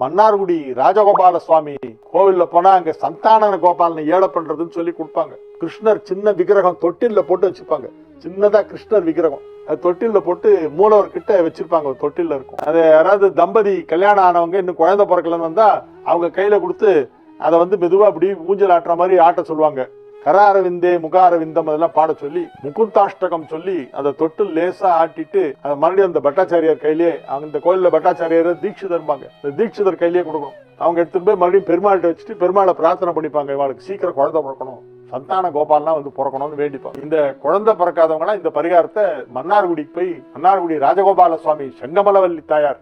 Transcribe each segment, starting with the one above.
மன்னார்குடி ராஜகோபால சுவாமி கோவில்ல போனா அங்க சந்தான கோபாலனை ஏழை பண்றதுன்னு சொல்லி கொடுப்பாங்க. கிருஷ்ணர் சின்ன விக்கிரகம் தொட்டில்ல போட்டு வச்சிருப்பாங்க சின்னதா கிருஷ்ணர் விக்கிரகம். அது தொட்டில்ல போட்டு மூலவர் கிட்ட வச்சிருப்பாங்க. ஒரு தொட்டில்ல இருக்கும். அது யாராவது தம்பதி கல்யாணம் ஆனவங்க இன்னும் குழந்தை பிறக்கலன்னு வந்தா அவங்க கையில கொடுத்து அதை வந்து மெதுவா அப்படி ஊஞ்சல் ஆட்டுற மாதிரி ஆட்ட சொல்லுவாங்க. கராரவிந்தே முகாரவிந்தம் அதெல்லாம் பாட சொல்லி முகுந்தாஷ்டகம் சொல்லி அதை தொட்டு லேசா ஆட்டிட்டு அதை மறுபடியும் அந்த பட்டாச்சாரியார் கையிலேயே அந்த கோயிலில் பட்டாச்சாரியார் தீட்சிதர்பாங்க இந்த தீட்சிதர் கையிலேயே கொடுக்கணும். அவங்க எடுத்துட்டு போய் மறுபடியும் பெருமாள்கிட்ட வச்சுட்டு பெருமாளை பிரார்த்தனை பண்ணிப்பாங்க. இவளுக்கு சீக்கிரம் குழந்தை பிறக்கணும். சந்தான கோபால்லாம் வந்து பிறக்கணும்னு வேண்டிப்பாங்க. இந்த குழந்தை பிறக்காதவங்கன்னா இந்த பரிகாரத்தை மன்னார்குடிக்கு போய் மன்னார்குடி ராஜகோபால சுவாமி செங்கமலவல்லி தாயார்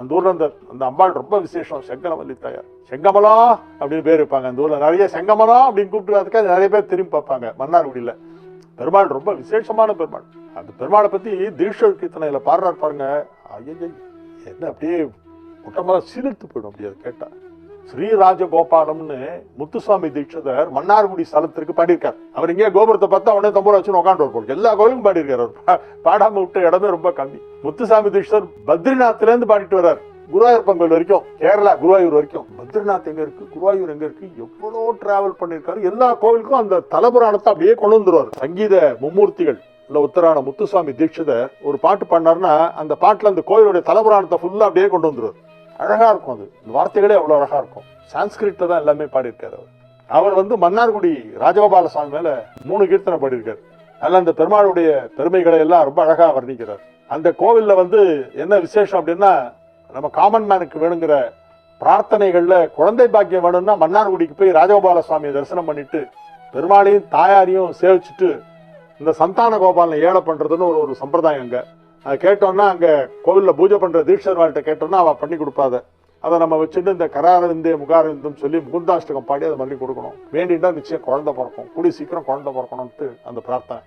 அந்த ஊர்ல அந்த அந்த அம்பாள் ரொம்ப விசேஷம் செங்கமல்லி தாயார். செங்கமலா அப்படின்னு பேர் வைப்பாங்க அந்த ஊர்ல. நிறைய செங்கமலா அப்படின்னு கூப்பிட்டு நிறைய பேர் திரும்பி பார்ப்பாங்க மன்னார்குடியில. பெருமாள் ரொம்ப விசேஷமான பெருமாள். அந்த பெருமாளை பத்தி தீஷ கீர்த்தனையில பாடுறாரு பாருங்க. ஐயோ என்ன அப்படியே குட்டமெல்லாம் சீர்த்து போயிடும் அப்படி அதை கேட்டா. ஸ்ரீராஜகோபாலம்னு முத்துசுவாமி தீட்சிதர் மன்னார்குடி ஸ்தலத்திற்கு பாடியிருக்கார். அவர் இங்கே கோபுரத்தை பார்த்தா உடனே தம்பூர வச்சுன்னு உட்காந்து போல் எல்லா கோயிலும் பாடியிருக்கார் அவர். பாடாம விட்ட இடமே ரொம்ப கம்மி. முத்துசாமி தீட்சிதர் பத்ரிநாத்லேருந்து பாடிட்டு வர்றார். குருவாயூர் கோயில் வரைக்கும் கேரளா குருவாயூர் வரைக்கும். பத்ரிநாத் எங்க இருக்கு? குருவாயூர் எங்க இருக்கு? எவ்வளோ டிராவல் பண்ணியிருக்காரு. எல்லா கோவிலுக்கும் அந்த தலபுராணத்தை அப்படியே கொண்டு வந்துருவார். சங்கீத மும்மூர்த்திகள் இல்ல உத்தரான முத்துசாமி தீட்சிதர் ஒரு பாட்டு பண்ணாருன்னா அந்த பாட்டுல அந்த கோயிலுடைய தலபுராணத்தை ஃபுல்லா அப்படியே கொண்டு வந்துருவார். அழகாக இருக்கும் அது. இந்த வார்த்தைகளே அவ்வளோ அழகாக இருக்கும் சான்ஸ்கிரிட்டில் தான் எல்லாமே பாடியிருக்காரு அவர். அவர் வந்து மன்னார்குடி ராஜகோபால சுவாமி மேலே மூணு கீர்த்தனை பாடியிருக்காரு. அதில் அந்த பெருமாளுடைய பெருமைகளை எல்லாம் ரொம்ப அழகாக வர்ணிக்கிறார். அந்த கோவில்ல வந்து என்ன விசேஷம் அப்படின்னா நம்ம காமன் மேனுக்கு வேணுங்கிற பிரார்த்தனைகளில் குழந்தை பாக்கியம் வேணும்னா மன்னார்குடிக்கு போய் ராஜகோபால சுவாமியை தரிசனம் பண்ணிட்டு பெருமாளையும் தாயாரையும் சேவிச்சுட்டு இந்த சந்தான கோபாலனை ஏழை பண்ணுறதுன்னு ஒரு ஒரு சம்பிரதாயம் அங்கே. அதை கேட்டோம்னா அங்கே கோவிலில் பூஜை பண்ற தீட்சர்வாள்கிட்ட கேட்டோம்னா அவள் பண்ணி கொடுப்பாத. அதை நம்ம வச்சுட்டு இந்த கராரவிந்தே முகாரவிந்தம் சொல்லி முகுந்தாஷ்டகம் பாடி அதை பண்ணி கொடுக்கணும். வேண்டிட்டா நிச்சயம் குழந்தை பிறக்கும். கூடி சீக்கிரம் குழந்தை பிறக்கணும்ட்டு அந்த பிரார்த்தனை.